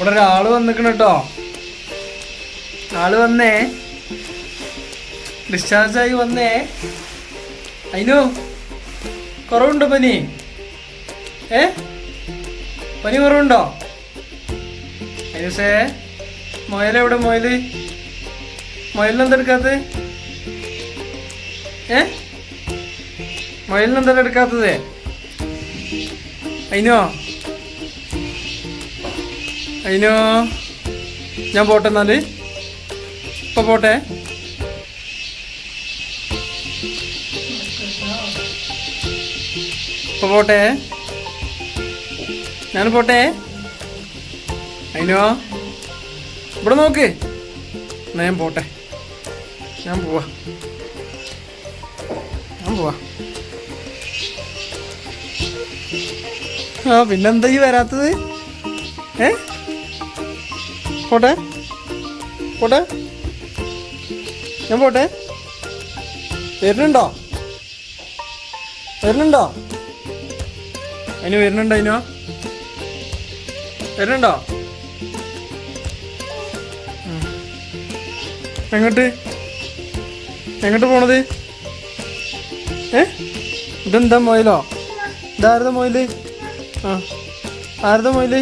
ഇവിടെ ഒരാൾ വന്നിക്കണ കേട്ടോ ആൾ വന്നേ. ഡിസ്ചാർജ് ആയി വന്നേ. അതിനു കുറവുണ്ടോ പനി? ഏ? പനി കുറവുണ്ടോ? അതിനുസേ മൊയലെവിടെ മൊയൽ മൊയലിനെന്താ എടുക്കാത്തത്? ഏ? മൊയലിനെന്താ എടുക്കാത്തത്? അതിനോ അതിനോ ഞാൻ പോട്ടെ എന്നാൽ. ഇപ്പൊ പോട്ടെ. ഇപ്പൊ പോട്ടെ. ഞാൻ പോട്ടെ. അതിനോ ഇവിടെ നോക്ക്. എന്നാ ഞാൻ പോട്ടെ. ഞാൻ പോവാ. ഞാൻ പോവാ. ആ പിന്നെന്താ ഈ വരാത്തത്? ഏ? പോട്ടെ? പോട്ടെ? ഞാൻ പോട്ടെ? വരുന്നുണ്ടോ? വരുന്നുണ്ടോ? അതിന് വരുന്നുണ്ടോ അതിനോ വരുന്നുണ്ടോ. എങ്ങോട്ട്? എങ്ങോട്ട് പോണത്? ഏ? ഇതെന്താ മൊയിലോ? ഇതാരതാ മൊയിൽ? ആ. ആരതാ മൊയിൽ?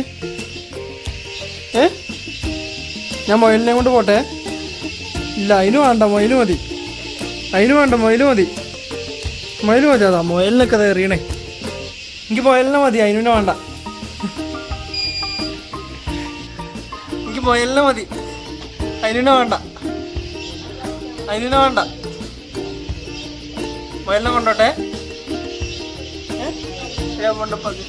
ഏ? ഞാൻ മൊയിലിനെ കൊണ്ട് പോട്ടെ. ഇല്ല അതിന് വേണ്ട മൊയിൽ മതി. അതിന് വേണ്ട മൊയിൽ മതി. മൊയിൽ മതി അതാ മൊയിലിനൊക്കെ അത് എറിയണേ. എനിക്ക് മൊയിലിനെ മതി അതിനെ വേണ്ട. എനിക്ക് മൊയിലിനെ മതി. അതിനെ വേണ്ട. അതിനെ വേണ്ട. മൊയിലിനെ കൊണ്ടോട്ടെ. ഏ? കൊണ്ട പകു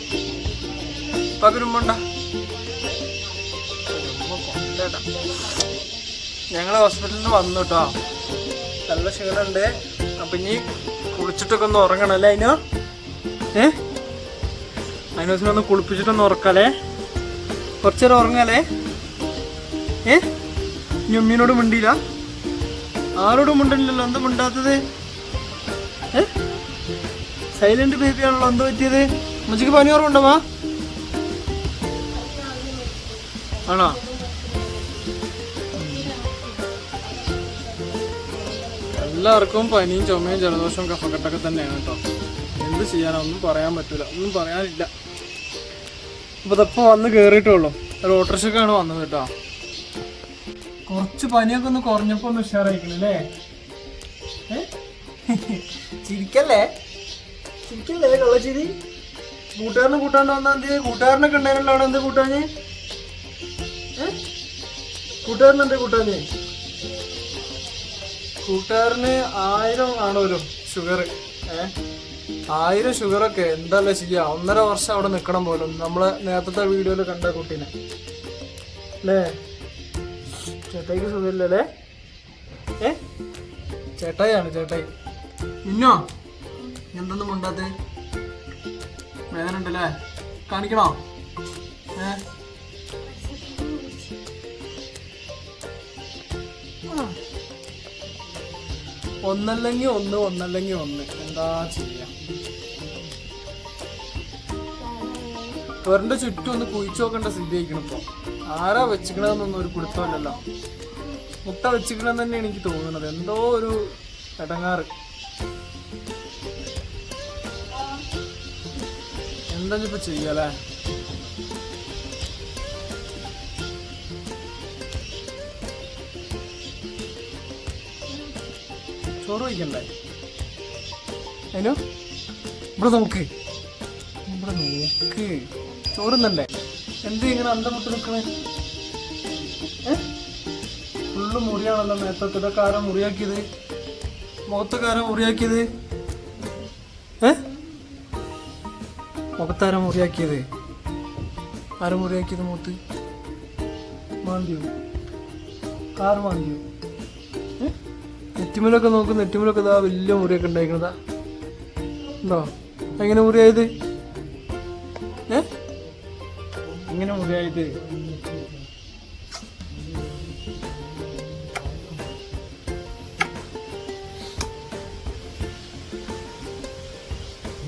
പകരുമ്പോണ്ട ഞങ്ങൾ ഹോസ്പിറ്റലിൽ നിന്ന് വന്നു കേട്ടോ നല്ല ക്ഷീണമുണ്ട് അപ്പം ഇനി കുളിച്ചിട്ടൊക്കെ ഒന്ന് ഉറങ്ങണം അല്ലേ അതിനോ ഏ? അതിനോസിനെ ഒന്ന് കുളിപ്പിച്ചിട്ടൊന്ന് ഉറക്കാലേ. കുറച്ചു നേരം ഉറങ്ങാലേ. ഏ? ഇനി ഉമ്മീനോട് മിണ്ടിയില്ല. ആരോടും മിണ്ടില്ലല്ലോ. എന്താ മിണ്ടാത്തത്? ഏ? സൈലന്റ് ബേബി ആണല്ലോ. എന്താ പറ്റിയത്? ഉമ്മച്ചിക്ക് പനി മാ? ആണോ? എല്ലാവർക്കും പനിയും ചുമയും ജലദോഷവും കഫക്കെട്ടൊക്കെ തന്നെയാണ് കേട്ടോ. എന്ത് ചെയ്യാനോ? ഒന്നും പറയാൻ പറ്റില്ല ഒന്നും പറയാനില്ല. അപ്പൊ ഇതപ്പോ വന്ന് കയറിയിട്ടുള്ളൂ ഒരു ഓട്ടോറിക്ഷക്കാണ് വന്നത് കേട്ടോ. കുറച്ച് പനിയൊക്കെ ഒന്ന് കുറഞ്ഞപ്പോൾ ഒന്ന് ഉഷാറായിരിക്കണല്ലേ ചിരിക്കല്ലേ? ചിരിക്കല്ലേ കള്ളച്ചിരി കൂട്ടുകാരനെ കൂട്ടാണ്ട് വന്നാ എന്ത്? കൂട്ടുകാരനൊക്കെ ഉണ്ടായിരുന്നല്ലോ എന്ത് കൂട്ടാഞ്ഞ്? കൂട്ടുകാരനെന്ത് കൂട്ടാഞ്ഞ് കൂട്ടുകാരന് ആയിരം കാണുമല്ലോ ഷുഗർ ഏ? ആയിരം ഷുഗറൊക്കെ എന്താല്ലേ ചെയ്യാ? ഒന്നര വർഷം അവിടെ നിൽക്കണം പോലും. നമ്മളെ നേരത്തെ വീഡിയോയിൽ കണ്ട കുട്ടീനെ. അല്ലേ ചേട്ടായിക്ക് സുഖമില്ലല്ലേ ഏ? ചേട്ടായിയാണ് ചേട്ടായി. ഇന്നോ എന്തൊന്നും മുണ്ടാത്ത? വേദന ഉണ്ടല്ലേ? കാണിക്കണോ? ഏ? ആ. ഒന്നല്ലെങ്കിൽ ഒന്ന് ഒന്നല്ലെങ്കിൽ ഒന്ന്. എന്താ ചെയ്യാം? വെറിന്റെ ചുറ്റും ഒന്ന് കുഴിച്ചു നോക്കേണ്ട സ്ഥിതി ആയിക്കണം ഇപ്പൊ. ആരാ വെച്ചിക്കണെന്നൊന്നും ഒരു കുടുത്തല്ലോ മുട്ട വെച്ചിക്കണെന്ന് തന്നെയാണ് എനിക്ക് തോന്നുന്നത്. എന്തോ ഒരു ഇടങ്ങാറ് എന്താ ഇപ്പൊ ചെയ്യല്ലേ ചോറ് വയ്ക്കണ്ടേ അതിനു ഇവിടെ നോക്ക്. ഇവിടെ നോക്ക്. ചോറുന്നല്ലേ? എന്ത് ഇങ്ങനെ അന്തം വിട്ട് നിൽക്കണേ ഫുള്ള് മുറിയാണല്ലോ ഇതൊക്കെ ആരാ മുറിയാക്കിയത്? മുഖത്തൊക്കെ ആരാ മുറിയാക്കിയത്? ഏ? മുഖത്താരാ മുറിയാക്കിയത്? ആരാ മുറിയാക്കിയത് മുഖത്ത്? മാന്തിയോ കാർ മാന്തിയോ നെറ്റിമലൊക്കെ നോക്ക് നെറ്റിമലൊക്കെ ഇതാ വലിയ മുറിയൊക്കെ ഉണ്ടായിരിക്കണതാ ഉണ്ടോ? എങ്ങനെ മുറിയായത്? ഏ? എങ്ങനെ മുറിയായത്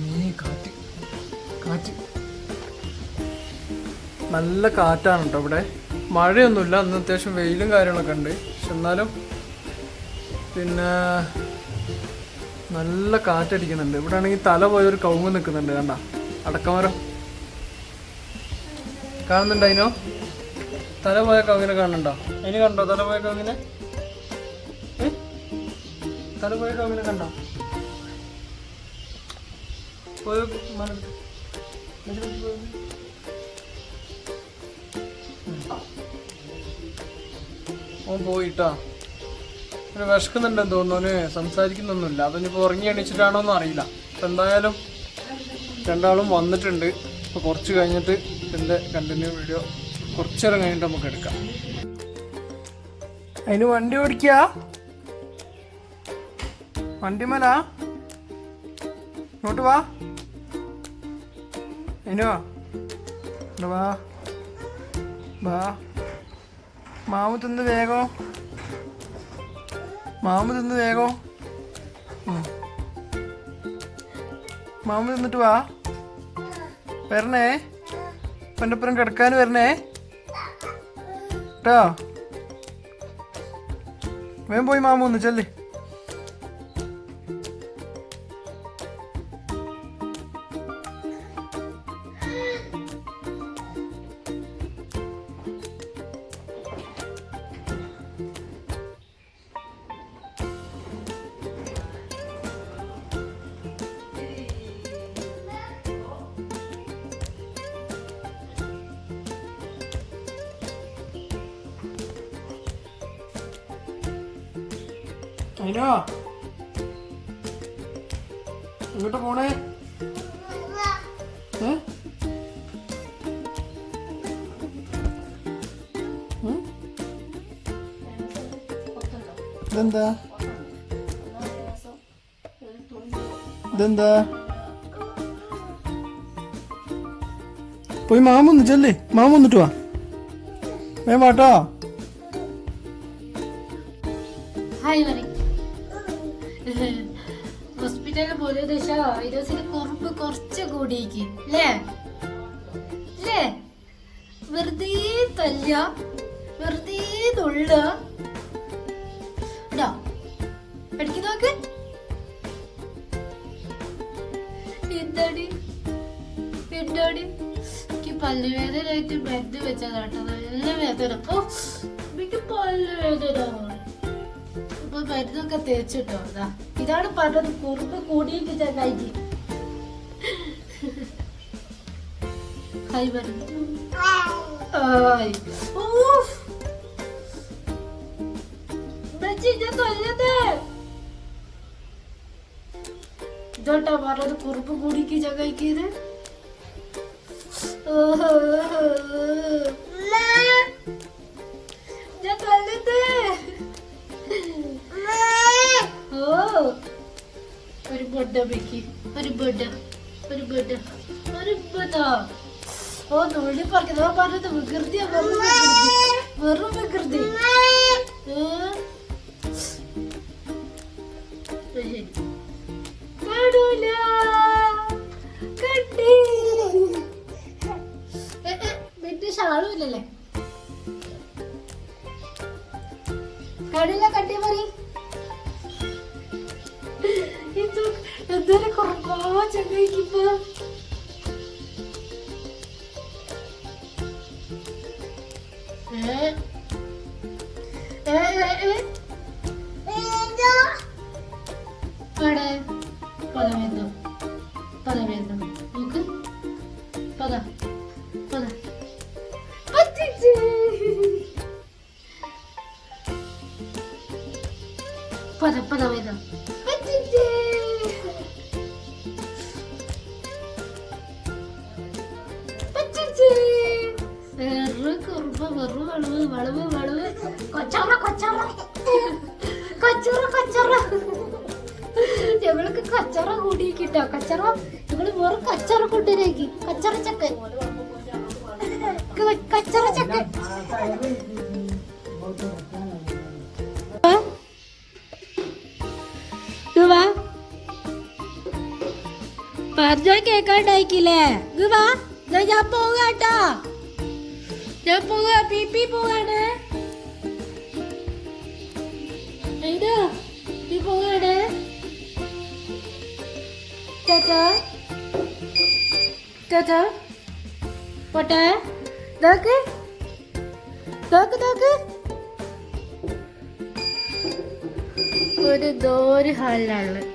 നീ കാറ്റ് കാറ്റ്. നല്ല കാറ്റാണ് കേട്ടോ ഇവിടെ. മഴയൊന്നുമില്ല അന്ന് അത്യാവശ്യം വെയിലും കാര്യങ്ങളൊക്കെ ഉണ്ട്. പക്ഷെ എന്നാലും പിന്നെ നല്ല കാറ്റടിക്കുന്നുണ്ട്. ഇവിടെ ആണെങ്കിൽ തല പോയൊരു കവുങ്ങ് നിൽക്കുന്നുണ്ട് കണ്ട. അടക്കമരം? കാണുന്നുണ്ട് അതിനോ തല പോയ കവുങ്ങിനെ കാണുന്നുണ്ടോ? അതിന് കണ്ടോ തല പോയ കവുങ്ങിനെ? തല പോയ കവുങ്ങിനെ കണ്ടോ? പോയോ? ഓൻ പോയിട്ടാ ഒരു വിശക്കുന്നുണ്ടെന്ന് തോന്നുന്നു. അവന് സംസാരിക്കുന്നൊന്നുമില്ല. അതിനിപ്പോൾ ഉറങ്ങി എണീച്ചിട്ടാണോ അറിയില്ല. അപ്പം എന്തായാലും രണ്ടാളും വന്നിട്ടുണ്ട്. അപ്പോൾ കുറച്ച് കഴിഞ്ഞിട്ട് ഇതിന്റെ കണ്ടിന്യൂ വീഡിയോ കുറച്ചു നേരം കഴിഞ്ഞിട്ട് നമുക്ക് എടുക്കാം. അതിന് വണ്ടി ഓടിക്കുക വണ്ടിമല ഇങ്ങോട്ട് വാ. അതിന് വാ. വാ. മാമു തിന്ന് വേഗം. മാമു തിന്ന് വേഗം. മാമ തിന്നിട്ട് വാ. വരണേ. എന്റെ ഒപ്പം കിടക്കാൻ വരണേ. കേട്ടോ വേഗം പോയി മാമു ഒന്ന് ചെല്ലേ. അതിനോ എങ്ങോട്ട് പോണേ? ഏ? ഇതെന്താ? ഇതെന്താ? പോയി മാമൊന്ന് ചെല്ലേ. മാമൊന്നിട്ട് വാ. വേം വാട്ടോ. കുറച്ച് കൂടിയേക്ക് അല്ലേ അല്ലേ വെറുതെ തല്ല വെറുതെ തൊള്ള പഠിക്ക് നോക്ക്. എന്താടി എന്താടി എനിക്ക് പല്ലുവേദനയായിട്ട് മരുന്ന് വെച്ചതാട്ടോ നല്ല വേദന. ഓ എനിക്ക് പല്ലുവേദന. ഇപ്പൊ മരുന്നൊക്കെ തേച്ചിട്ടോ? അതാ ഇതാണ് പറഞ്ഞത് കുറുമ്പ് കൂടിയിട്ട് ചങ്ങായിക്ക് പറഞ്ഞു ആയ്. ഊഫ്. ഉമ്മച്ചി, ഞാൻ തൊല്ലത്. ഇതോട്ടാ പറഞ്ഞത് കുറുമ്പ് കൂടിക്ക് ചങ്ങായിക്ക് ഞാൻ തൊല്ലത് ഓ ഒരു ബൊഡ വെക്ക് ഒരു ബൊഡ ഒരു ബൊഡ ഒരു ബൊഡ ഓ നുള്ളി പറിക്കുന്ന പറഞ്ഞത് വികൃതിയാ വെറും വികൃതി. വെറും വികൃതി? ശരി. കാണൂല ഏ, നിന്റെ ഇല്ലല്ലേ? കടില്ല കട്ടി ഇത് എന്തൊരു കുറവാ ചങ്ങായിക്കിപ്പോ പദമേന്തോ നോക്ക് പദ പദ പറ്റിച്ച് പദ പദ വേദം പറ്റിച്ച് വെറു വളവ് വളവ് വളവ് കൊച്ചറ കൊച്ചറ കൊച്ചറ കൊച്ചറ ഞങ്ങൾക്ക് കച്ചറ കൂടിക്കിട്ടോ കച്ചറ വെറും കച്ചറ കൊണ്ടുവരേക്ക് കച്ചറ ചക്ക. കച്ചറ ചക്ക. പറഞ്ഞ കേക്കാണ്ടായിക്കില്ലേ? ഇത് വാ ഞാൻ പോകാട്ടോ ഞാൻ പോവാ പി പി പോവാണ്. ഐഡോ പി പോവാണ്. ടാറ്റാ ടാറ്റാ പോട്ടെ. നോക്ക്. നോക്ക് നോക്ക്. ഒരു ദോര് ഹാളിലാണ്.